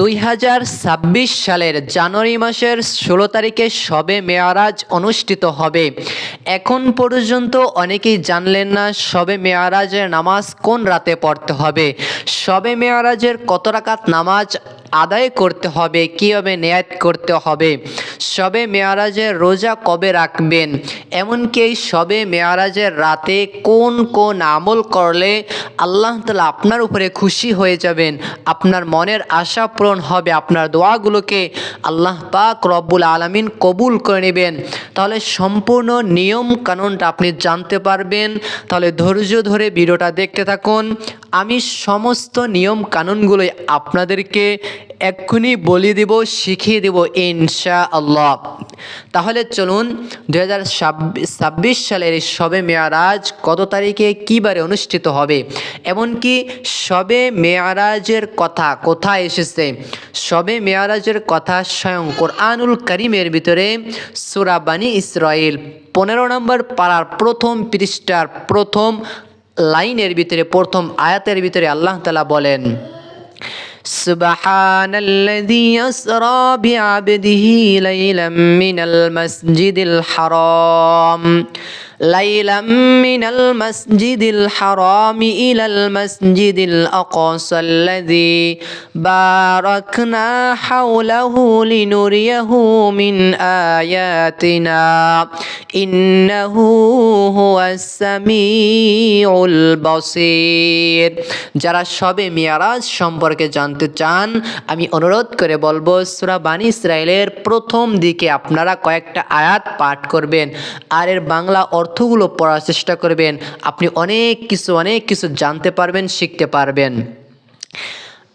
দুই হাজার ছাব্বিশ সালের জানুয়ারি মাসের ষোলো তারিখে সবে মেয়ারাজ অনুষ্ঠিত হবে। এখন পর্যন্ত অনেকেই জানলেন না সবে মেয়ারাজের নামাজ কোন রাতে পড়তে হবে। শবে মেয়ারাজের কত রাকাত নামাজ আদায় করতে হবে, কীভাবে নেয়াত করতে হবে, সবে মেয়ারাজের রোজা কবে রাখবেন, এমনকি শবে মেয়ারাজের রাতে কোন কোন আমল করলে আল্লাহ তালা আপনার উপরে খুশি হয়ে যাবেন, আপনার মনের আশা পূরণ হবে। আপনার দোয়াগুলোকে আল্লাহ পাক রব্বুল আলমিন কবুল করে নেবেন। তাহলে সম্পূর্ণ নিয়ম কানুনটা আপনি জানতে পারবেন। তাহলে ধৈর্য ধরে ভিডিওটা দেখতে থাকুন। আমি সমস্ত নিয়ম কানুনগুলোই আপনাদেরকে এক্ষুনি বলে দেব, শিখিয়ে দেব ইনশা আল্লাহ তাহলে চলুন দু হাজার ছাব্বিশ সালের শবে মেয়ারাজ কত তারিখে কী বারে অনুষ্ঠিত হবে? এমনকি শবে মেয়ারাজের কথা কোথায় এসেছে? শবে মেয়ারাজের কথা স্বয়ং কোরআনুল করিমের ভিতরে সুরাবানি ইসরায়েল পনেরো নম্বর পাড়ার প্রথম পৃষ্ঠার প্রথম লাইনের ভিতরে প্রথম আয়াতের ভিতরে আল্লাহ তালা বলেন سبحان الذي يسرى بعبده ليلا من المسجد الحرام ليلا من المسجد الحرام إلى المسجد الأقصى الذي باركنا حوله لنريه من آياتنا إنه هو السميع البصير যারা সবে মিয়ারাজ সম্পর্কে জানতে চান আমি অনুরোধ করে বলবো সুরা বানি ইসরায়েলের প্রথম দিকে আপনারা কয়েকটা আয়াত পাঠ করবেন আর এর বাংলা অর্থগুলো পড়ার চেষ্টা করবেন। আপনি অনেক কিছু অনেক কিছু জানতে পারবেন, শিখতে পারবেন।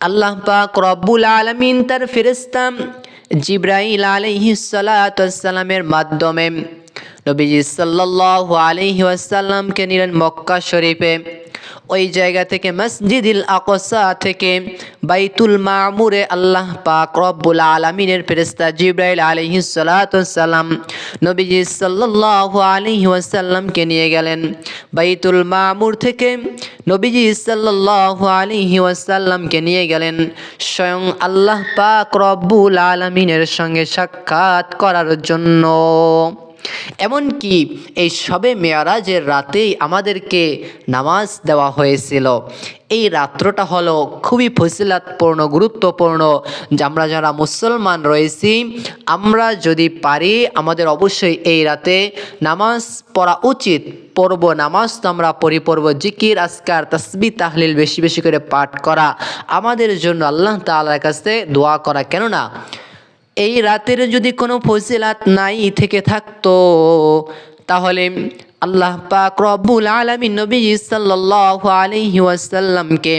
আল্লাহ পাক রব্বুল আলমিন তার ফেরেস্তাম জিব্রাহিল আলহিসালামের মাধ্যমে নবীজি সাল্লাহ আলহি নিলেন মক্কা শরীফে। ওই জায়গা থেকে মসজিদিল আকসা থেকে বাইতুল মামুরে আল্লাহ পাক রব্বুল আলমিনের ফেরেস্তা জিব্রাইল আলহি সালাম নবীজি সাল্লাহ আলহি ওয়াসাল্লামকে নিয়ে গেলেন। বাইতুল মামুর থেকে নবীজি সাল্লাহ আলহি ওয়াসাল্লামকে নিয়ে গেলেন। স্বয়ং আল্লাহ পাক রব্বুল আলমিনের সঙ্গে সাক্ষাৎ করার জন্য। এমনকি এই সবে মেয়ারাজের রাতেই আমাদেরকে নামাজ দেওয়া হয়েছিল। এই রাত্রটা হলো খুবই ফজিলাতপূর্ণ, গুরুত্বপূর্ণ। যে আমরা যারা মুসলমান রয়েছি, আমরা যদি পারি, আমাদের অবশ্যই এই রাতে নামাজ পড়া উচিত। পড়ব নামাজ তো আমরা পড়ি, পড়ব জিকির আসকার তসবি তাহলিল বেশি বেশি করে পাঠ করা। আমাদের জন্য আল্লাহ তালার কাছে দোয়া করা। কেননা এই রাতের যদি কোনো ফজিলাত নাই থেকে থাকতো, তাহলে আল্লাহ পাক রব্বুল আলমী নবী সাল্লাহ আলহি ওয়াসাল্লামকে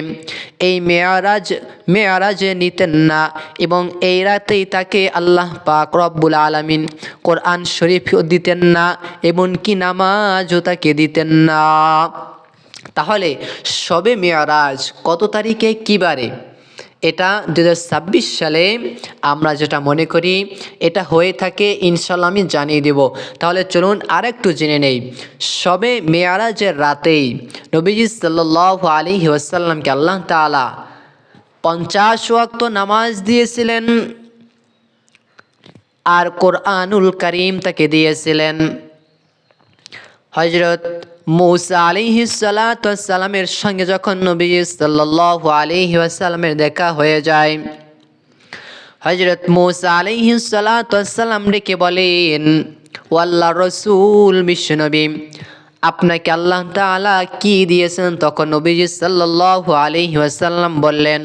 এই মেয়ারাজ, মেয়ারাজে নিতেন না এবং এই রাতেই তাকে আল্লাহ পাক রব্বুল আলমিন কোরআন শরীফও দিতেন না, এমনকি নামাজও তাকে দিতেন না। তাহলে সবে মেয়ারাজ কত তারিখে? কী বারে? এটা দু হাজার ছাব্বিশ সালে আমরা যেটা মনে করি, এটা হয়ে থাকে ইনশাল্লাহ আমি জানিয়ে দেব। তাহলে চলুন আর একটু জেনে নেই। সবে মেয়ারাজের রাতেই নবীজি সাল্লাহ আলী ওয়াসাল্লামকে আল্লাহ তালা পঞ্চাশ ওয়াক্ত নামাজ দিয়েছিলেন আর কোরআনুল করিম তাকে দিয়েছিলেন। হজরত মৌসা আলিহি সালাতামের সঙ্গে যখন নবী সাল্লাহ আলিহি আসাল্লামের দেখা হয়ে যায় হজরত মৌসা আলিহি সালাতাম ডেকে বলেন, ওয়াল্লা রসুল বিশ্বনবী আপনাকে আল্লাহ তালা কি দিয়েছেন? তখন নবীজি সাল্লাহ আলহি আসাল্লাম বললেন,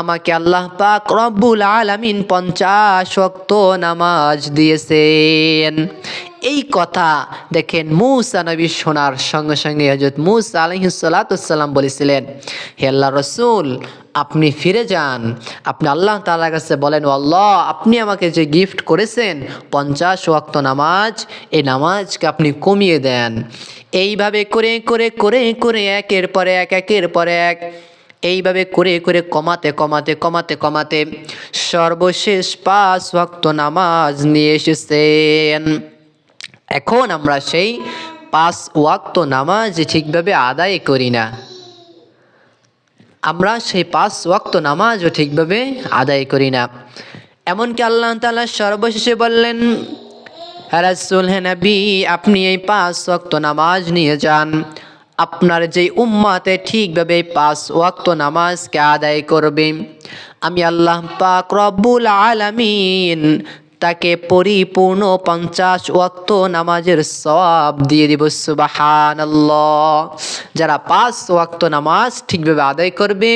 আমাকে আল্লাহ পাক রব্বুল আলমিন পঞ্চাশ অক্ত নামাজ দিয়েছেন। এই কথা দেখেন মুসা নবী শোনার সঙ্গে সঙ্গে হজরত মুসা আলহিসাল্লাম বলেছিলেন, হে আল্লাহ রসুল, আপনি ফিরে যান। আপনি আল্লাহ তালার কাছে বলেন আল্লাহ, আপনি আমাকে যে গিফট করেছেন, পঞ্চাশ ওয়াক্ত নামাজ, এই নামাজকে আপনি কমিয়ে দেন। এইভাবে করে করে করে করে, একের পরে এক, একের পরে এক, এইভাবে করে করে, কমাতে কমাতে কমাতে কমাতে সর্বশেষ পাঁচ ওয়াক্ত নামাজ নিয়ে এসেছেন। এখন আমরা সেই পাঁচ ওয়াক্ত নামাজ ঠিকভাবে আদায় করি না। আমরা সেই পাঁচ ওয়াক্ত নামাজও ঠিকভাবে আদায় করি না। এমনকি আল্লাহ তাআলা সর্বশেষে বললেন, রাসূল হে নবী, আপনি এই পাঁচ ওয়াক্ত নামাজ নিয়ে যান। আপনার যেই উম্মাতে ঠিকভাবে পাঁচ ওয়াক্ত নামাজকে আদায় করবে। আমি আল্লাহ পাক রব্বুল আলামিন তাকে পরিপূর্ণ পঞ্চাশ ওয়াক্ত নামাজের সব দিয়ে দিব সুবাহান যারা পাঁচ ওয়াক্ত নামাজ ঠিকভাবে আদায় করবে,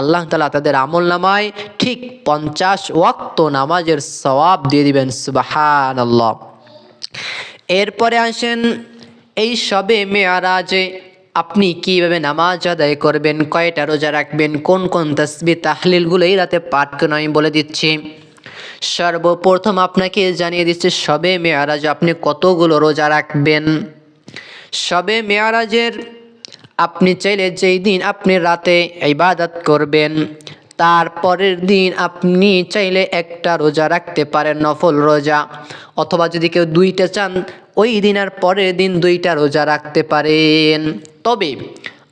আল্লাহ তালা তাদের আমল নামায় ঠিক পঞ্চাশ ওয়াক্ত নামাজের সওয়াব দিয়ে দিবেন সুবাহান এরপরে আসেন, এই সবে মেয়ারাজে আপনি কীভাবে নামাজ আদায় করবেন, কয়টা রোজা রাখবেন, কোন কোন তসবি তাহলিলগুলো এই রাতে পাঠ করে আমি বলে দিচ্ছি। সর্বপ্রথম আপনাকে জানিয়ে দিচ্ছে, সবে মেয়ারাজ আপনি কতগুলো রোজা রাখবেন? সবে মেয়ারাজের আপনি চাইলে যেই দিন আপনি রাতে ইবাদত করবেন তারপরের দিন আপনি চাইলে একটা রোজা রাখতে পারেন, নফল রোজা। অথবা যদি কেউ দুইটা চান, ওই দিন আর পরের দিন দুইটা রোজা রাখতে পারেন। তবে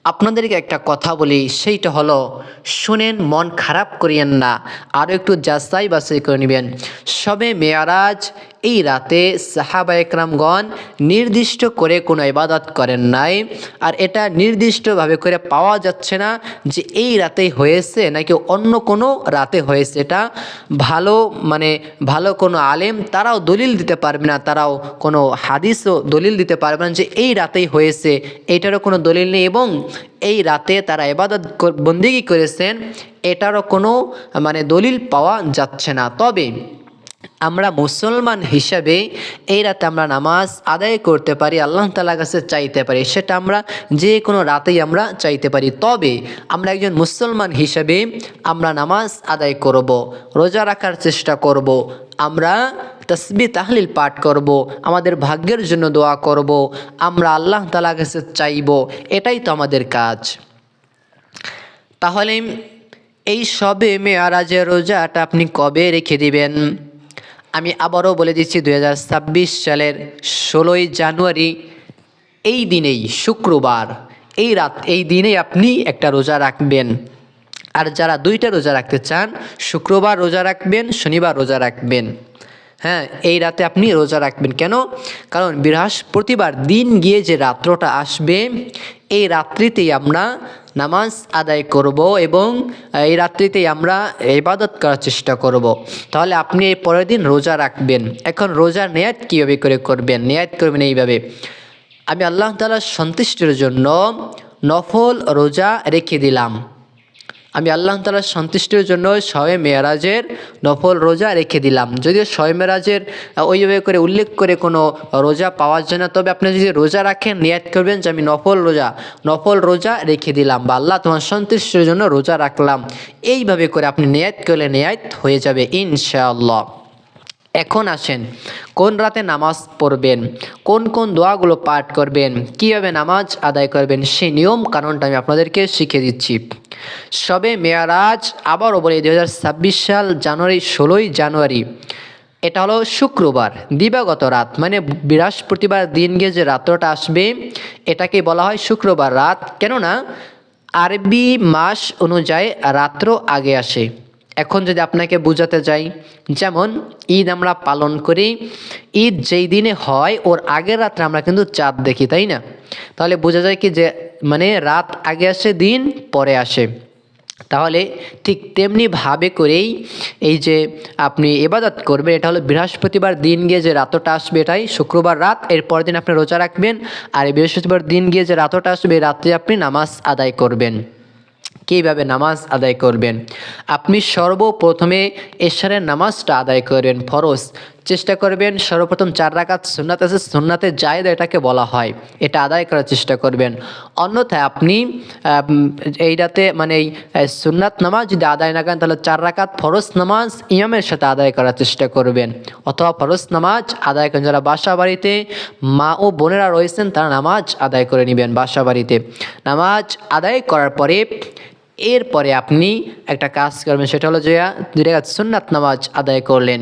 আপনাদেরকে একটা কথা বলি, সেইটা হলো, শুনেন, মন খারাপ করিয়েন না। আরও একটু যাচাই বাছাই করে নেবেন। সবে মেয়ারাজ এই রাতে সাহাবা একরামগণ নির্দিষ্ট করে কোনো ইবাদত করেন নাই। আর এটা নির্দিষ্টভাবে করে পাওয়া যাচ্ছে না যে এই রাতেই হয়েছে নাকি অন্য কোনো রাতে হয়েছে। এটা ভালো মানে ভালো কোনো আলেম তারাও দলিল দিতে পারবে না, তারাও কোনো হাদিসও দলিল দিতে পারবে না যে এই রাতেই হয়েছে। এইটারও কোনো দলিল নেই এবং এই রাতে তারা এবাদত বন্দিগি করেছেন, এটারও কোনো মানে দলিল পাওয়া যাচ্ছে না। তবে আমরা মুসলমান হিসাবে এই রাতে আমরা নামাজ আদায় করতে পারি, আল্লাহ তালার কাছে চাইতে পারি, সেটা আমরা যে কোনো রাতেই আমরা চাইতে পারি। তবে আমরা একজন মুসলমান হিসাবে আমরা নামাজ আদায় করব, রোজা রাখার চেষ্টা করব, আমরা তসবি তাহলিল পাঠ করব, আমাদের ভাগ্যের জন্য দোয়া করব, আমরা আল্লাহ তালার কাছে চাইব, এটাই তো আমাদের কাজ। তাহলে এই সবে মেয়ারাজের রোজাটা আপনি কবে রেখে দিবেন? আমি আবারও বলে দিচ্ছি দু হাজার ছাব্বিশ সালের ষোলোই জানুয়ারি, এই দিনেই, শুক্রবার, এই রাত, এই দিনেই আপনি একটা রোজা রাখবেন। আর যারা দুইটা রোজা রাখতে চান, শুক্রবার রোজা রাখবেন, শনিবার রোজা রাখবেন। হ্যাঁ এই রাতে আপনি রোজা রাখবেন কেন? কারণ বৃহস্পতিবার দিন গিয়ে যে রাত্রটা আসবে, এই রাত্রিতেই আমরা নামাজ আদায় করব এবং এই রাত্রিতেই আমরা ইবাদত করার চেষ্টা করব। তাহলে আপনি এই পরের দিন রোজা রাখবেন। এখন রোজার নেয়াত কীভাবে করে করবেন? নেয়াত করবেন এইভাবে। আমি আল্লাহ তালার সন্তুষ্টির জন্য নফল রোজা রেখে দিলাম। আমি আল্লাহ তালার সন্তুষ্টির জন্য শয়ে মেয়ারাজের নফল রোজা রেখে দিলাম। যদিও শয়ে মেয়ারাজের ওইভাবে করে উল্লেখ করে কোনো রোজা পাওয়া যায় না তবে আপনি যদি রোজা রাখেন, নিয়াত করবেন যে আমি নফল রোজা নফল রোজা রেখে দিলাম বা আল্লাহ তোমার সন্তুষ্টির জন্য রোজা রাখলাম। এইভাবে করে আপনি নেয়াত করলে নেয়াত হয়ে যাবে ইনশাআল্লাহ। এখন আসেন, কোন রাতে নামাজ পড়বেন, কোন কোন দোয়াগুলো পাঠ করবেন, কীভাবে নামাজ আদায় করবেন সেই নিয়ম কারণটা আমি আপনাদেরকে শিখে দিচ্ছি। সবে মেয়ারাজ আবারও বলি দু হাজার ছাব্বিশ সাল জানুয়ারি, ষোলোই জানুয়ারি, এটা হলো শুক্রবার, দিবাগত রাত মানে বৃহস্পতিবার দিন গিয়ে যে রাত্রটা আসবে, এটাকে বলা হয় শুক্রবার রাত। কেননা, আরবি মাস অনুযায়ী রাত্র আগে আসে। এখন যদি আপনাকে বোঝাতে যাই, যেমন, ঈদ আমরা পালন করি, ঈদ যেই দিনে হয়, ওর আগের রাত্রে আমরা কিন্তু চাঁদ দেখি, তাই না? তাহলে বোঝা যায় কি যে মানে রাত আগে আসে, দিন পরে আসে। তাহলে ঠিক তেমনি ভাবে করেই এই যে আপনি এবাদত করবেন, এটা হলো বৃহস্পতিবার দিন গিয়ে যে রাতটা আসবে এটাই, শুক্রবার রাত এর পরের দিন আপনি রোজা রাখবেন, আর বৃহস্পতিবার দিন গিয়ে যে রাতটা আসবে রাত্রে আপনি নামাজ আদায় করবেন। কীভাবে নামাজ আদায় করবেন। আপনি সর্বপ্রথমে এশারের নামাজটা আদায় করবেন, ফরজ। চেষ্টা করবেন সর্বপ্রথম চার রাকাত সুন্নাত আছে, সুন্নাতে জায়দ এটাকে বলা হয়। এটা আদায় করার চেষ্টা করবেন। অন্যথায় আপনি এই রাতে মানে এই সুন্নাত নামাজ যদি আদায় না করেন, তাহলে চার রাকাত ফরজ নামাজ ইমামের সাথে আদায় করার চেষ্টা করবেন। অথবা ফরজ নামাজ আদায় করেন। যারা বাসা বাড়িতে মা ও বোনেরা রয়েছেন, তারা নামাজ আদায় করে নেবেন বাসা বাড়িতে নামাজ আদায় করার পরে এরপরে আপনি একটা কাজ করবেন সেটা হলো যে দুই রেখাত সুন্নাত নামাজ আদায় করলেন।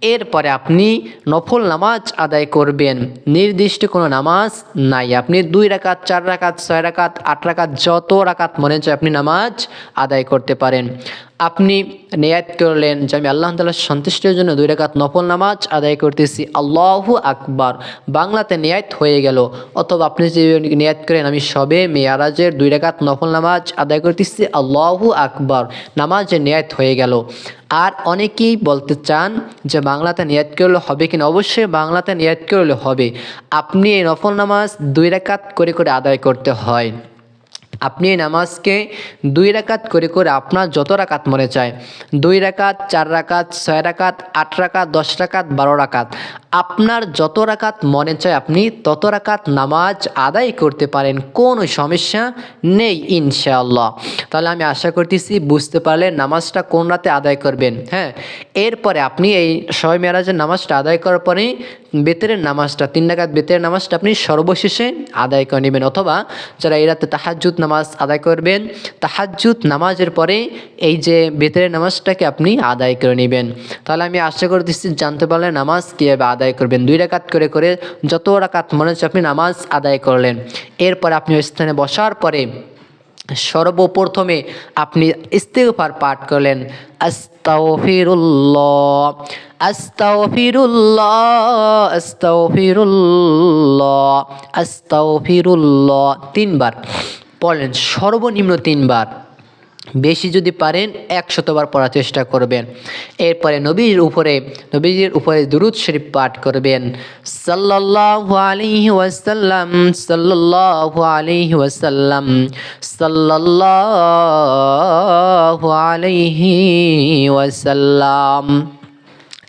এরপরে আপনি নফল নামাজ আদায় করবেন। নির্দিষ্ট কোনো নামাজ নাই। আপনি দুই রাকাত, চার রাকাত, ছয় রাকাত, আট রাকাত, যত রাকাত মনে চায় আপনি নামাজ আদায় করতে পারেন। আপনি নেয়াত করলেন যে আমি আল্লাহ তালার সন্তুষ্টির জন্য দুই রাকাত নফল নামাজ আদায় করতেছি। আল্লাহু আকবার। বাংলাতে নেয়াত হয়ে গেল। অথবা আপনি যে নেয়াত করেন, আমি সবে মেয়ারাজের দুই রাকাত নফল নামাজ আদায় করতেছি। আল্লাহু আকবার। নামাজে নেয়াত হয়ে গেল। আর অনেকেই বলতে চান যে বাংলাতে নিয়াত করলে হবে কিনা? অবশ্যই বাংলাতে নিয়াত করলে হবে। আপনি এই নফল নামাজ দুই রাকাত করে করে আদায় করতে হয়। আপনি নামাজকে দুই রাকাত করে করে আপনার যত রাকাত মনে চায়, দুই রাকাত, চার রাকাত, ছয় রাকাত, আট রাকাত, দশ রাকাত, বারো রাকাত, আপনার যত রাকাত মনে চায় আপনি তত রাকাত নামাজ আদায় করতে পারেন, কোনো সমস্যা নেই ইনশাআল্লাহ। তাহলে আমি আশা করতেছি বুঝতে পারলে নামাজটা কোন রাতে আদায় করবেন হ্যাঁ? এরপরে আপনি এই সবাই মেয়ারাজের নামাজটা আদায় করার পরে বেতেরের নামাজটা, তিন রাকাত বেতের নামাজটা আপনি সর্বশেষে আদায় করে নেবেন, অথবা যারা এই রাতে তাহাজুদ নামাজ আদায় করবেন। তাহাজুদ নামাজের পরে এই যে বেতেরের নামাজটাকে আপনি আদায় করে নেবেন। তাহলে আমি আশা করতেছি জানতে পারলে নামাজ কীভাবে আদায় করবেন। দুই রাকাত করে করে যত রাকাত মনে হচ্ছে আপনি নামাজ আদায় করলেন। এরপর আপনি ওই স্থানে বসার পরে সর্বপ্রথমে আপনি ইস্তেগফার পাঠ করলেন। তিনবার। পড়লেন সর্বনিম্ন তিনবার। বেশি যদি পারেন, একশতবার পড়ার চেষ্টা করবেন। এরপরে নবীর উপরে, নবীজির উপরে দুরুদ শরীফ পাঠ করবেন। সাল্লাল্লাহু আলাইহি ওয়াসাল্লাম, সাল্লাল্লাহু আলাইহি ওয়াসাল্লাম, সাল্লাল্লাহু আলাইহি ওয়াসাল্লাম।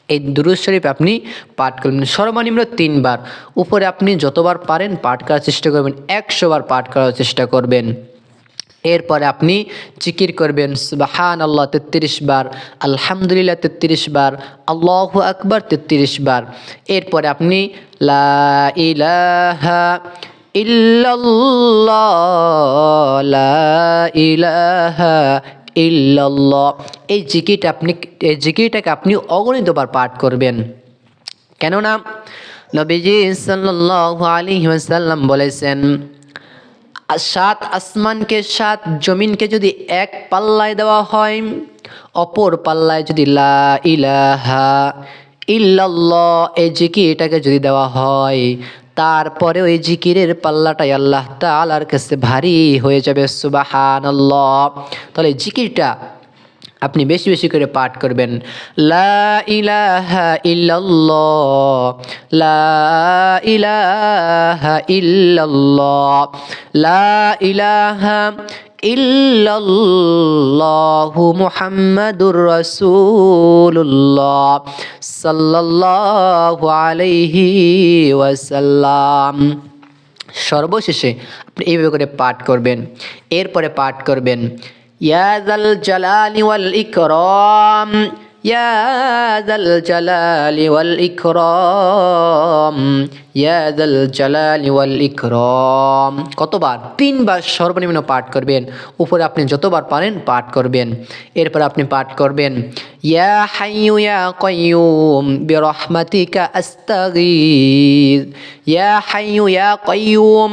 এই দুরুদ শরীফ আপনি পাঠ করবেন। সর্বনিম্ন তিনবার। উপরে আপনি যতবার পারেন পাঠ করার চেষ্টা করবেন। একশোবার পাঠ করার চেষ্টা করবেন। এরপরে আপনি জিকির করবেন। সুবাহান আল্লাহ তেত্রিশ বার আলহামদুলিল্লাহ তেত্রিশ বার আল্লাহ আকবার তেত্রিশ বার এরপরে আপনি লা ইলাহা লা ইলাহা ইল্লাল্লাহ। এই জিকিরটা আপনি এই জিকিরটাকে আপনি অগণিতবার পাঠ করবেন। কেননা নবীজি সাল্লাল্লাহু আলাইহি ওয়াসাল্লাম বলেছেন, সাত আসমানকে, সাত জমিনকে যদি এক পাল্লায় দেওয়া হয়, অপর পাল্লায় যদি লা ইলাহা ইল্লাল্লাহ এই জিকিরটাকে যদি দেওয়া হয় তারপরে ওই জিকিরের পাল্লাটাই আল্লাহ তালার কাছে ভারী হয়ে যাবে সুবাহান তাহলে জিকিরটা আপনি বেশি বেশি করে পাঠ করবেন। লা ইলাহা লা লা ইলাহা ইল্লাল্লাহু মুহাম্মাদুর রাসূলুল্লাহ সাল্লাল্লাহু আলাইহি ওয়াসাল্লাম। সর্বশেষে আপনি এইভাবে করে পাঠ করবেন, এরপরে পাঠ করবেন ইয়াদাল জালালি ওয়াল ইকরাম, ইয়া জাল জালালি ওয়াল ইকরাম ইয়াদাল জালাল ওয়াল ইকরম। কতবার? তিনবার সর্বনিম্ন পাঠ করবেন। উপরে আপনি যতবার পারেন পাঠ করবেন। এরপর আপনি পাঠ করবেন, ইয়া হাইয়ু ইয়া কয়ুম বিরহমাতিকা আস্তাগীর। ইয়া হাইয়ু ইয়া কয়ুম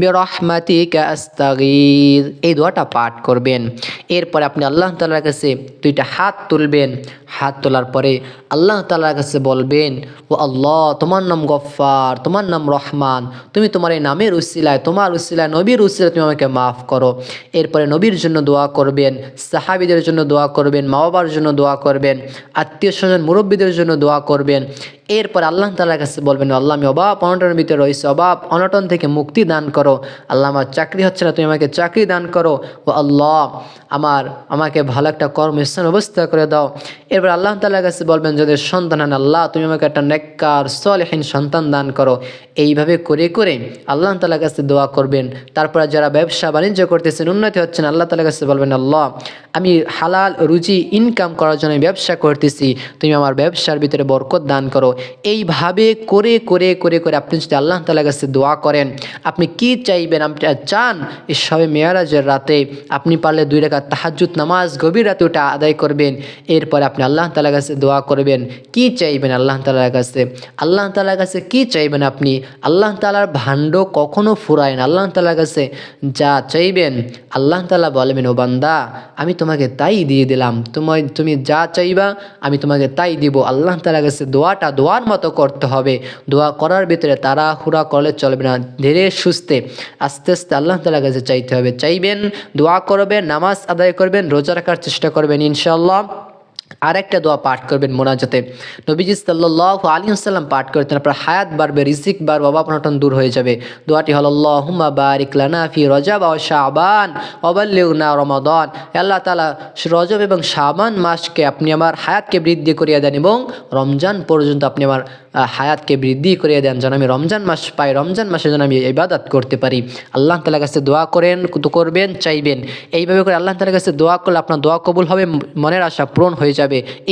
বিরহমাতিকা আস্তাগীর। এই দোয়াটা পাঠ করবেন। এরপরে আপনি আল্লাহ তাআলার কাছে দুইটা হাত তুলবেন। হাত তোলার পরে আল্লাহ তাআলার কাছে বলবেন ও আল্লাহ, তোমার নাম গফফার। তোমার নাম রহমান। তুমি তোমার এই নামের উসিলায়, তোমার উসিলায়, নবীর উসিলায় তুমি আমাকে মাফ করো। এরপরে নবীর জন্য দোয়া করবেন, সাহাবিদের জন্য দোয়া করবেন মা বাবার জন্য দোয়া করবেন, আত্মীয় স্বজন, মুরব্বীদের জন্য দোয়া করবেন। এরপর আল্লাহ তালার কাছে বলবেন আল্লাহ, আমি অভাব অনটনের ভিতরে রয়েছে অভাব অনটন থেকে মুক্তি দান করো। আল্লাহ, আমার চাকরি হচ্ছে না, তুমি আমাকে চাকরি দান করো। ও আল্লাহ, আমার, আমাকে ভালো একটা কর্মস্থান অবস্থা করে দাও। এরপর আল্লাহ তালার কাছে বলবেন, যদি সন্তান হান আল্লাহ, তুমি আমাকে একটা নেককার, সলহীন সন্তান দান করো। এইভাবে করে করে আল্লাহ তালার কাছে দোয়া করবেন। তারপরে যারা ব্যবসা বাণিজ্য করতেছেন, উন্নতি হচ্ছেন, আল্লাহ তালার কাছে বলবেন, আল্লাহ, আমি হালাল রুজি ইনকাম করার জন্য ব্যবসা করতেছি। তুমি আমার ব্যবসার ভিতরে বরকত দান করো। এইভাবে করে করে করে করে আপনি যদি আল্লাহ তালার কাছে দোয়া করেন, আপনি কি চাইবেন? আপনি চান সবে মেয়ারাজের রাতে আপনি পারলে দুই রেখা তাহাজুদ নামাজ গভীর রাতে ওটা আদায় করবেন, এরপরে আপনি আল্লাহ তালার কাছে দোয়া করবেন। কি চাইবেন আল্লাহ তালার কাছে? আল্লাহ তালার কাছে কি চাইবেন আপনি? আল্লাহ তালার ভাণ্ড কখনো ফুরায় না। আল্লাহ তালার কাছে যা চাইবেন, আল্লাহ তালা বলবেন, ও বান্দা, আমি তোমাকে তাই দিয়ে দিলাম। তোমায়, তুমি যা চাইবা, আমি তোমাকে তাই দিব। আল্লাহ তালার কাছে দোয়াটা দোয়ার মতো করতে হবে। দোয়া করার ভিতরে তারা হুরা করলে চলবে না। ধীরে সুস্থে, আস্তে আস্তে আল্লাহ তালার কাছে চাইতে হবে। চাইবেন, দোয়া করবেন, নামাজ আদায় করবেন, রোজা রাখার চেষ্টা করবেন ইনশাল্লাহ আরেকটা দোয়া পাঠ করবেন মোনাজাতে নবীজি সাল্লাহ আলী সাল্লাম পাঠ করতেন আপনার হায়াত বাড়বে, রিজিক বাড়বে অভাব অনটন দূর হয়ে যাবে। দোয়াটি হল, আল্লাহুম্মা বারিক লানা ফি রজাব ও শাবান অবাল্লিউনা রমাদান। আল্লাহ তালা রজব এবং শাবান মাসকে আপনি আমার হায়াতকে বৃদ্ধি করিয়ে দেন এবং রমজান পর্যন্ত আপনি আমার হায়াতকে বৃদ্ধি করিয়ে দেন। যেন আমি রমজান মাস পাই, রমজান মাসে যেন আমি ইবাদত করতে পারি। আল্লাহ তালার কাছে দোয়া করেন করবেন, চাইবেন। এইভাবে করে আল্লাহ তালার কাছে দোয়া করলে আপনার দোয়া কবুল হবে, মনের আশা পূরণ হয়ে যাবে।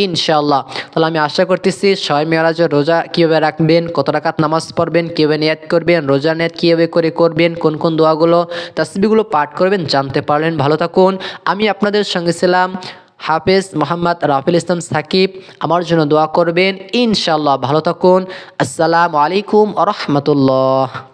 ইনশাআল্লাহ। তাহলে আমি আশা করতেছি ছয় মেয়ারাজের রোজা কীভাবে রাখবেন, কত রাকাত নামাজ পড়বেন, কীভাবে নিয়াত করবেন, রোজা নিয়াত কীভাবে করে করবেন, কোন কোন দোয়াগুলো তাসবিগুলো পাঠ করবেন, জানতে পারলেন, ভালো থাকুন। আমি আপনাদের সঙ্গে ছিলাম হাফেজ মোহাম্মদ রাফিল ইসলাম সাকিব। আমার জন্য দোয়া করবেন, ইনশাআল্লাহ। ভালো থাকুন। আসসালামু আলাইকুম আ রহমতুল্লাহ।